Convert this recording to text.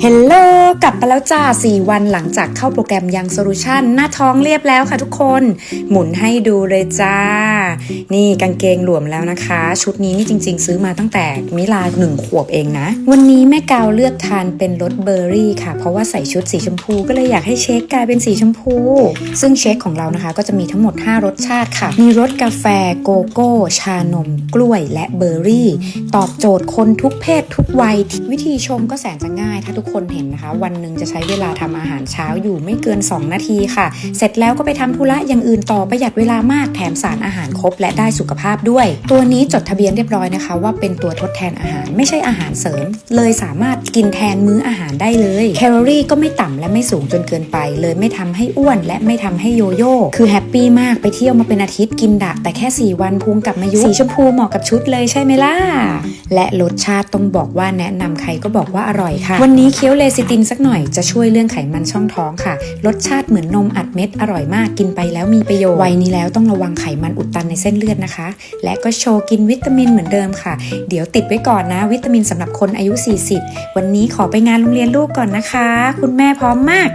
เลับมาแล้วจ้า 4 วันหลังจากเข้าโปรแกรมยังโซลูชันหน้าท้องเรียบแล้วค่ะทุกคน หมุนให้ดูเลยจ้า นี่กางเกงหลวมแล้วนะคะ ชุดนี้นี่จริง ๆ ซื้อมาตั้งแต่มิลาหนึ่งขวบเองนะ วันนี้แม่กาวเลือกทานเป็นรสเบอร์รี่ค่ะ เพราะว่าใส่ชุดสีชมพูก็เลยอยากให้เชคกลายเป็นสีชมพู ซึ่งเชคของเรานะคะ ก็จะมีทั้งหมด 5 รสชาติค่ะ มีรสกาแฟโกโก้ ชานม กล้วย และเบอร์รี่ ตอบโจทย์คนทุกเพศทุกวัย วิธีชมก็แสนจะง่าย ถ้าทุกคนเห็นนะคะ วันหนึ่งจะใช้เวลาทำอาหารเช้าอยู่ไม่เกิน 2 นาทีค่ะ เสร็จแล้วก็ไปทำธุระอย่างอื่นต่อประหยัดเวลามากแถมสารอาหารครบ และได้สุขภาพด้วย ตัวนี้จดทะเบียนเรียบร้อยนะคะ ว่าเป็นตัวทดแทนอาหารไม่ใช่อาหารเสริม เลยสามารถกินแทนมื้ออาหารได้เลยแคลอรี่ก็ไม่ต่ำและไม่สูงจนเกินไป เลยไม่ทำให้อ้วน และไม่ทำให้โยโย่คือแฮปปี้มากไปเที่ยวมาเป็นอาทิตย์กินดะแต่แค่ 4 วันพุงกลับมายุสีชมพูเหมาะกับชุดเลยใช่ไหมล่ะและรสชาติต้องบอกว่าแนะนำใครก็บอกว่าอร่อยค่ะ วันนี้เคี้ยวเลซิตินสักหน่อยจะช่วยเรื่องไขมันช่องท้องค่ะ รสชาติเหมือนนมอัดเม็ดอร่อยมากกินไปแล้วมีประโยชน์วัยนี้แล้วต้องระวังไขมันอุดตันในเส้นเลือดนะคะ และก็โชว์กินวิตามินเหมือนเดิมค่ะ เดี๋ยวติดไว้ก่อนนะ วิตามินสำหรับคนอายุ 40 วันนี้ขอไปงานโรงเรียนลูกก่อนนะคะ คุณแม่พร้อมมาก